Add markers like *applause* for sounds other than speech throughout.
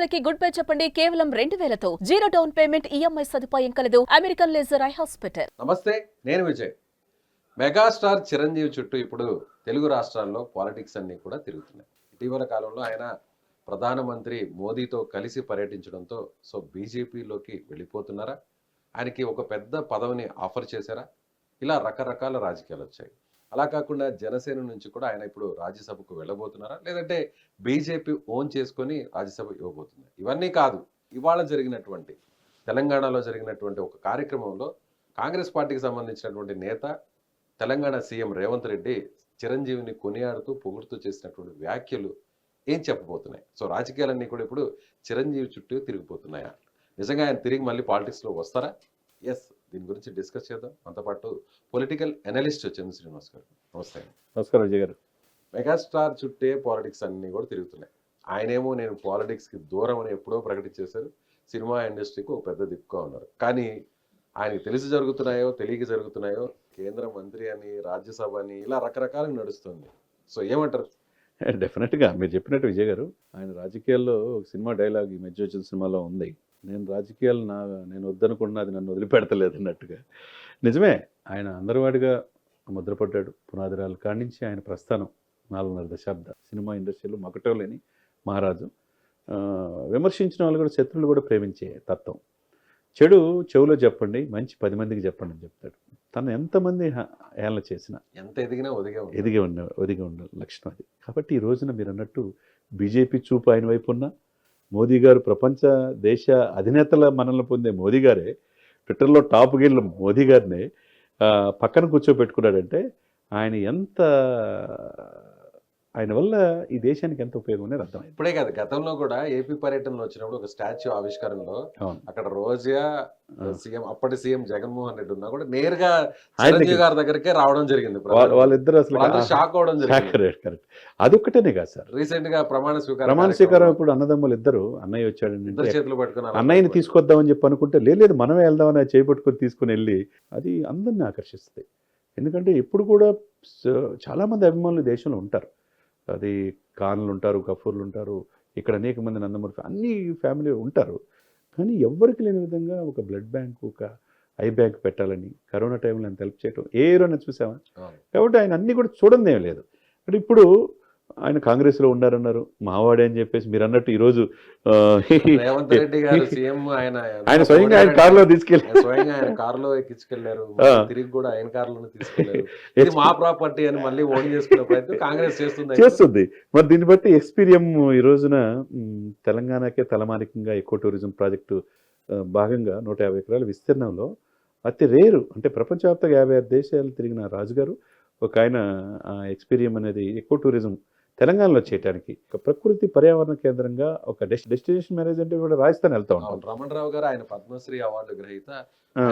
ప్రతిదానికి good bye చెప్పండి. కేవలం రెండు వేలతో జీరో డౌన్ పేమెంట్ ఈఎంఐ సదుపాయం కలదు. American laser eye hospital. నమస్తే నేను విజయ్. మెగాస్టార్ చిరంజీవి చుట్టూ ఇప్పుడు తెలుగు రాష్ట్రాల్లో పాలిటిక్స్ అన్ని కూడా తిరుగుతున్నాయి. ఇటీవల కాలంలో ఆయన ప్రధానమంత్రి మోదీతో కలిసి పర్యటించడంతో సో బీజేపీలోకి వెళ్ళిపోతున్నారా? ఆయనకి ఒక పెద్ద పదవిని ఆఫర్ చేశారా? ఇలా రకరకాల రాజకీయాలు వచ్చాయి. అలా కాకుండా జనసేన నుంచి కూడా ఆయన ఇప్పుడు రాజ్యసభకు వెళ్ళబోతున్నారా? లేదంటే బీజేపీ ఓన్ చేసుకొని రాజ్యసభ ఇవ్వబోతుంది? ఇవన్నీ కాదు. ఇవాళ జరిగినటువంటి తెలంగాణలో జరిగినటువంటి ఒక కార్యక్రమంలో కాంగ్రెస్ పార్టీకి సంబంధించినటువంటి నేత తెలంగాణ సీఎం రేవంత్ రెడ్డి చిరంజీవిని కొనియాడుతూ పొగుడుతూ చేసినటువంటి వ్యాఖ్యలు ఏం చెప్పబోతున్నాయి? సో రాజకీయాలన్నీ కూడా ఇప్పుడు చిరంజీవి చుట్టూ తిరిగిపోతున్నాయా? నిజంగా ఆయన తిరిగి మళ్ళీ పాలిటిక్స్లో వస్తారా? ఎస్ దీని గురించి డిస్కస్ చేద్దాం. మనతో పాటు పొలిటికల్ అనలిస్ట్ చంద్ర శ్రీనివాస్ గారు. నమస్తే. నమస్కారం విజయ్ గారు. మెగాస్టార్ చుట్టే పాలిటిక్స్ అన్నీ కూడా తిరుగుతున్నాయి. ఆయనేమో నేను పాలిటిక్స్కి దూరం అని ఎప్పుడో ప్రకటించేశారు. సినిమా ఇండస్ట్రీకి ఒక పెద్ద దిక్కుగా ఉన్నారు. కానీ ఆయనకి తెలిసి జరుగుతున్నాయో తెలియక జరుగుతున్నాయో కేంద్ర మంత్రి అని రాజ్యసభ అని ఇలా రకరకాలుగా నడుస్తుంది. సో ఏమంటారు? *laughs* డెఫినెట్గా మీరు చెప్పినట్టు విజయ్ గారు. ఆయన రాజకీయాల్లో ఒక సినిమా డైలాగ్ ఈ మధ్య వచ్చిన సినిమాలో ఉంది. నేను రాజకీయాలు నా నేను వద్దనుకున్నా అది నన్ను వదిలిపెడతలేదు అన్నట్టుగా. నిజమే ఆయన అందరివాడిగా ముద్రపడ్డాడు. పునాదిరాల కాడి నుంచి ఆయన ప్రస్థానం నాలుగున్నర దశాబ్ద సినిమా ఇండస్ట్రీలో మకటో లేని మహారాజు విమర్శించిన వాళ్ళు కూడా శత్రువులు కూడా ప్రేమించే తత్వం. చెడు చెవులో చెప్పండి మంచి పది మందికి చెప్పండి అని చెప్తాడు. తను ఎంతమంది హేళన చేసినా ఎంత ఎదిగినా ఒదిగే ఎదిగి ఉన్న ఒదిగి ఉన్న లక్షణం అది. కాబట్టి ఈ రోజున మీరు అన్నట్టు బీజేపీ చూపు ఆయన వైపు ఉన్న మోదీ గారు ప్రపంచ దేశ అధినేతల మనల్ని పొందే మోదీ గారే ట్విట్టర్లో టాప్ గేర్ల మోదీ గారిని పక్కన కూర్చోబెట్టుకున్నాడంటే ఆయన ఎంత ఆయన వల్ల ఈ దేశానికి ఎంత ఉపయోగం అనేది అర్థమైంది. ఇప్పుడే కాదు గతంలో కూడా ఏపీ పర్యటనలో వచ్చినప్పుడు ఒక స్టాచ్యూ ఆవిష్కరణలో అక్కడ రోజా. సీఎం అప్పటి సీఎం జగన్మోహన్ రెడ్డి ఉన్నా కూడా నేరుగా చిరంజీవి గారి దగ్గరకే రావడం జరిగింది. వాళ్ళ- వాళ్ళిద్దరు అసలు షాక్ అవడం జరిగింది. కరెక్ట్. అదొక్కటేనే కాదు సార్. రీసెంట్గా ప్రమాణ స్వీకారం ప్రమాణ స్వీకారం ఇప్పుడు అన్నదమ్ములు ఇద్దరు అన్నయ్య వచ్చాడు ఇద్దరు చేతులు పట్టుకుని అలా అన్నయ్యని. తీసుకొద్దామని చెప్పి అనుకుంటే "లే, లేదు మనమే వెళ్దామని చేపట్టుకొని తీసుకుని వెళ్ళి అది అందరిని ఆకర్షిస్తుంది. ఎందుకంటే ఇప్పుడు కూడా చాలామంది అభిమానులు దేశంలో ఉంటారు. అది ఖాన్లు ఉంటారు గఫూర్లు ఉంటారు ఇక్కడ అనేక మంది నందమూరి అన్ని ఫ్యామిలీ ఉంటారు. కానీ ఎవ్వరికి లేని విధంగా ఒక బ్లడ్ బ్యాంక్ ఒక ఐ బ్యాంక్ పెట్టాలని కరోనా టైంలో ఆయన హెల్ప్ చేయటం ఏ రోజు చూసామా. కాబట్టి ఆయన అన్ని కూడా చూడండి ఏం లేదు ఇప్పుడు ఆయన కాంగ్రెస్లో ఉండారన్నారు మావాడే అని చెప్పేసి మీరు అన్నట్టు ఈరోజు ఆ, రేవంత్ రెడ్డి గారు సీఎం ఆయన ఆయన స్వయంగా ఆయన కారులో తీసుకెళ్ళి ఆయన స్వయంగా ఆయన కారులో ఎక్కించుకెళ్ళారు ఆ. తిరిగి కూడా ఆయన తీసుకెళ్ళారు ఇది మా ప్రాపర్టీ అని మళ్ళీ ఓన్ చేసుకునే ప్రయత్నం కాంగ్రెస్ చేస్తుంది. చేస్తుంది. మరి దీన్ని బట్టి ఎక్స్పీరియం ఈ రోజున తెలంగాణకే తలమానికంగా ఎక్కువ టూరిజం ప్రాజెక్టు భాగంగా నూట యాభై ఎకరాల విస్తీర్ణంలో అతి రేరు అంటే ప్రపంచవ్యాప్తంగా యాభై ఆరు దేశాలు తిరిగిన రాజుగారు ఒక ఆయన ఎక్స్పీరియం అనేది ఎక్కువ టూరిజం తెలంగాణలో చేయడానికి ఒక ప్రకృతి పర్యావరణ కేంద్రంగా ఒక డెస్ డెస్టినేషన్ మ్యారేజ్ అంటే కూడా రాజస్థాన్ వెళ్తా ఉంటాం అవును, రమణ రావు గారు ఆయన పద్మశ్రీ అవార్డు గ్రహీత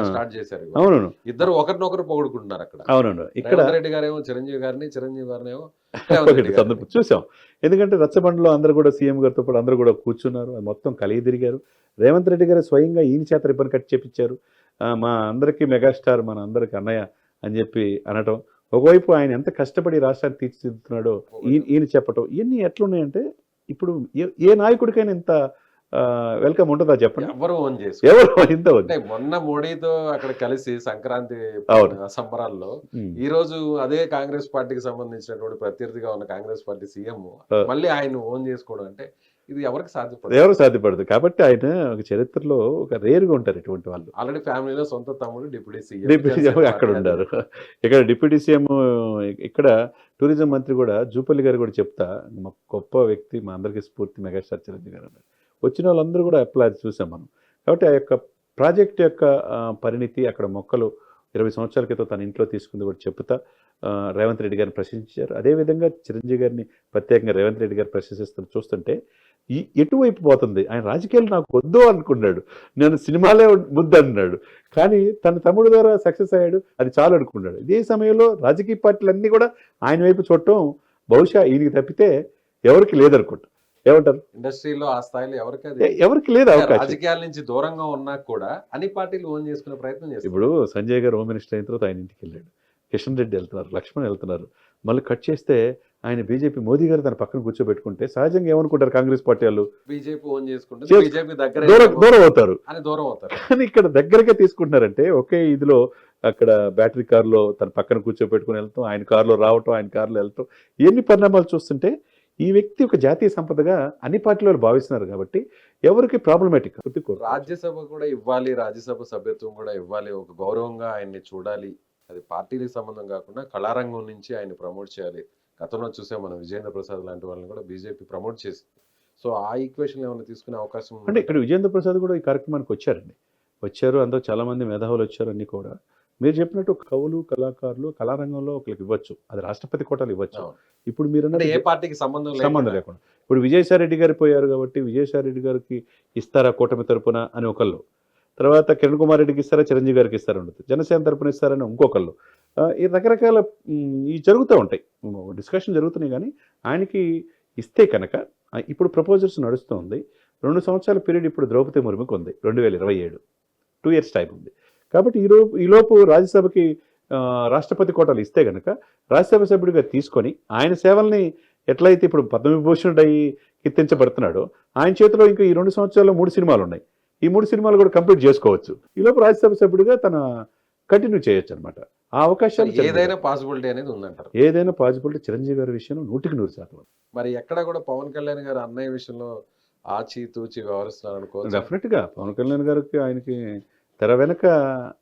స్టార్ట్ చేశారు. అవునవును. ఇద్దరు ఒకరినొకరు పొగుడుకుంటున్నారు అక్కడ. అవునవును. ఇక్కడ రెడ్డి గారేమో చిరంజీవి గారిని చిరంజీవి గారిని ఏమో *laughs* రేవంత్ రెడ్డి ఒకటి గారిని. సందర్భం చూసాం. ఎందుకంటే రచ్చబండలో అందరూ కూడా సీఎం గారితో పాటు అందరూ కూడా కూర్చున్నారు. మొత్తం కలిగి తిరిగారు. రేవంత్ రెడ్డి గారు స్వయంగా ఈయన చేత రిబ్బన్ కట్ చేపించారు. మా అందరికీ మెగాస్టార్ మన అందరికి అన్నయ్య అని చెప్పి అనటం. ఒకవైపు ఆయన ఎంత కష్టపడి రాష్ట్రాన్ని తీర్చిదిద్దుతున్నాడో ఈయన ఈయన చెప్పటం ఇవన్నీ ఎట్లున్నాయంటే ఇప్పుడు ఏ- ఏ నాయకుడికైనా ఇంత వెల్కమ్ ఉంటుందా చెప్పండి? ఎవరు ఓన్ చేసు ఎవరు ఇంత అంటే మొన్న మోడీతో అక్కడ కలిసి సంక్రాంతి. సంబరాల్లో. ఈ రోజు అదే కాంగ్రెస్ పార్టీకి సంబంధించినటువంటి ప్రత్యర్థిగా ఉన్న కాంగ్రెస్ పార్టీ సీఎం. మళ్ళీ ఆయన ఓన్ చేసుకోవడం అంటే ఇది ఎవరికి సాధ్యపడదు. ఎవరు సాధ్యపడదు. కాబట్టి ఆయన ఒక చరిత్రలో ఒక రేరుగా ఉంటారు ఇటువంటి వాళ్ళు. ఆల్రెడీ ఫ్యామిలీలో సొంత తమ్ముడు డిప్యూటీ సీఎం డిప్యూటీ సీఎం అక్కడ ఉన్నారు. ఇక్కడ డిప్యూటీ సీఎం ఇక్కడ టూరిజం మంత్రి కూడా జూపల్లి గారు కూడా చెప్తా మా గొప్ప వ్యక్తి మా అందరికీ స్ఫూర్తి మెగాస్టార్ చిరంజీవి గారు అన్నారు. వచ్చిన వాళ్ళందరూ కూడా అప్లై చూసాం మనం. కాబట్టి ఆ యొక్క ప్రాజెక్ట్ యొక్క పరిణితి అక్కడ మొక్కలు ఇరవై సంవత్సరాల క్రితం తన ఇంట్లో తీసుకుంది కూడా చెప్తా రేవంత్ రెడ్డి గారిని ప్రశంసించారు. అదేవిధంగా చిరంజీవి గారిని ప్రత్యేకంగా రేవంత్ రెడ్డి గారు ప్రశంసిస్తున్న చూస్తుంటే ఈ ఎటువైపు పోతుంది? ఆయన రాజకీయాలు నాకు వద్దు అనుకున్నాడు. నేను సినిమాలే ముద్దు అన్నాడు. కానీ తన తమ్ముడు ద్వారా సక్సెస్ అయ్యాడు అది చాలు అనుకున్నాడు. ఇదే సమయంలో రాజకీయ పార్టీలన్నీ కూడా ఆయన వైపు చూడటం బహుశా ఈయనకి తప్పితే ఎవరికి లేదనుకుంటా. ఏమంటారు? ఇండస్ట్రీలో ఆ స్థాయిలో ఎవరికి ఎవరికి లేదు అవకాశం. రాజకీయాల నుంచి దూరంగా ఉన్నా కూడా అన్ని పార్టీలు ఓన్ చేసుకునే ప్రయత్నం చేస్తారు. ఇప్పుడు సంజయ్ గారు హోమ్ మినిస్టర్ అయిన తర్వాత ఆయన ఇంటికి వెళ్ళాడు. కిషన్ రెడ్డి వెళ్తున్నారు లక్ష్మణ్ వెళ్తున్నారు. మళ్ళీ కట్ చేస్తే ఆయన బీజేపీ మోదీ గారు తన పక్కన కూర్చోబెట్టుకుంటే సహజంగా ఏమనుకుంటారు కాంగ్రెస్ పార్టీ వాళ్ళు? బీజేపీ ఓన్ చేసుకుంటే చేసు- బీజేపీ దగ్గర దూరం దూరం అవుతారు. అని దూరం అవుతారు. కానీ ఇక్కడ దగ్గరగా తీసుకుంటున్నారంటే ఒకే ఇదిలో అక్కడ బ్యాటరీ కారులో తన పక్కన కూర్చోబెట్టుకుని వెళ్తాం ఆయన కారులో రావటం ఆయన కారులో వెళ్తాం. ఎన్ని పరిణామాలు చూస్తుంటే ఈ వ్యక్తి ఒక జాతీయ సంపదగా అన్ని పార్టీలు భావిస్తున్నారు కాబట్టి ఎవరికి ప్రాబ్లమేటిక్ రాజ్యసభ కూడా ఇవ్వాలి రాజ్యసభ సభ్యత్వం కూడా ఇవ్వాలి. ఒక గౌరవంగా ఆయన్ని చూడాలి. అది పార్టీలకు సంబంధం కాకుండా కళారంగం నుంచి ఆయన ప్రమోట్ చేయాలి. గతంలో చూసాం మనం విజేంద్ర ప్రసాద్ లాంటి వాళ్ళని కూడా బీజేపీ ప్రమోట్ చేసింది. సో ఆ ఈక్వేషన్ ఏమైనా తీసుకునే అవకాశం? అంటే ఇక్కడ విజేంద్ర ప్రసాద్ కూడా ఈ కార్యక్రమానికి వచ్చారండి. వచ్చారు. అందరూ చాలా మంది మేధావులు వచ్చారు అన్ని కూడా. మీరు చెప్పినట్టు కవులు కళాకారులు కళారంగంలో ఒకరికి ఇవ్వచ్చు. అది రాష్ట్రపతి కోటాలు ఇవ్వచ్చు. ఇప్పుడు మీరు ఏ పార్టీకి సంబంధం సంబంధం లేకుండా. ఇప్పుడు విజయసాయి రెడ్డి గారు పోయారు కాబట్టి విజయసాయి రెడ్డి గారికి ఇస్తారా కూటమి తరపున అని ఒకళ్ళు. తర్వాత కిరణ్ కుమార్ రెడ్డికి ఇస్తారా చిరంజీవి గారికి ఇస్తారా ఉండదు. జనసేన తరపున ఇస్తారని ఇంకొకళ్ళు. ఈ రకరకాల ఈ జరుగుతూ ఉంటాయి. డిస్కషన్ జరుగుతున్నాయి కానీ ఆయనకి ఇస్తే కనుక ఇప్పుడు ప్రపోజల్స్ నడుస్తుంది రెండు సంవత్సరాల పీరియడ్ ఇప్పుడు ద్రౌపది ముర్ముకు ఉంది. రెండు వేల ఇరవై ఏడు. టూ ఇయర్స్ టైం ఉంది. కాబట్టి ఈలోపు ఈలోపు రాజ్యసభకి రాష్ట్రపతి కోటాలు ఇస్తే కనుక రాజ్యసభ సభ్యుడిగా తీసుకొని ఆయన సేవల్ని ఎట్లయితే ఇప్పుడు పద్మవిభూషణుడు అయ్యి కీర్తించబడుతున్నాడో ఆయన చేతిలో ఇంకా ఈ రెండు సంవత్సరాల్లో మూడు సినిమాలు ఉన్నాయి ఈ మూడు సినిమాలు కూడా కంప్లీట్ చేసుకోవచ్చు. ఈలోపు రాజ్యసభ సభ్యుడిగా తన కంటిన్యూ చేయొచ్చు అనమాట ఆ అవకాశాలు ఏదైనా. పాసిబిలిటీ అనేది ఉందంటారు. ఏదైనా పాసిబిలిటీ చిరంజీవి గారి విషయంలో నూటికి నూరు శాతం. మరి ఎక్కడ కూడా పవన్ కళ్యాణ్ గారు అన్నయ్య విషయంలో ఆచి తూచి వ్యవహరిస్తున్నారు అనుకోవచ్చు డెఫినెట్గా. పవన్ కళ్యాణ్ గారికి ఆయనకి తెర వెనక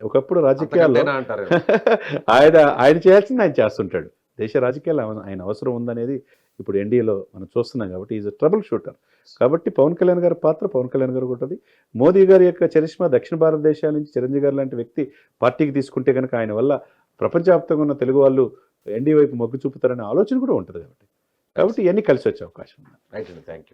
ఒకప్పుడు రాజకీయాల్లో అంతకంటేనా అంటారు *laughs* ఆయన ఆయన చేయాల్సింది ఆయన చేస్తుంటాడు. దేశ రాజకీయాలు ఆయన- ఆయన అవసరం ఉందనేది ఇప్పుడు ఎన్డీఏలో మనం చూస్తున్నాం కాబట్టి ఈజ్ ట్రబుల్ షూటర్. కాబట్టి పవన్ కళ్యాణ్ గారి పాత్ర పవన్ కళ్యాణ్ గారు ఉంటుంది మోదీ గారి యొక్క చరిష్మా దక్షిణ భారతదేశాల నుంచి చిరంజీవి గారు లాంటి వ్యక్తి పార్టీకి తీసుకుంటే కనుక ఆయన వల్ల ప్రపంచవ్యాప్తంగా ఉన్న తెలుగు వాళ్ళు ఎన్డీ వైపు మొగ్గు చూపుతారనే ఆలోచన కూడా ఉంటుంది కాబట్టి. కాబట్టి ఇవన్నీ కలిసి వచ్చే అవకాశం ఉంది. రైట్ అండి థ్యాంక్ యూ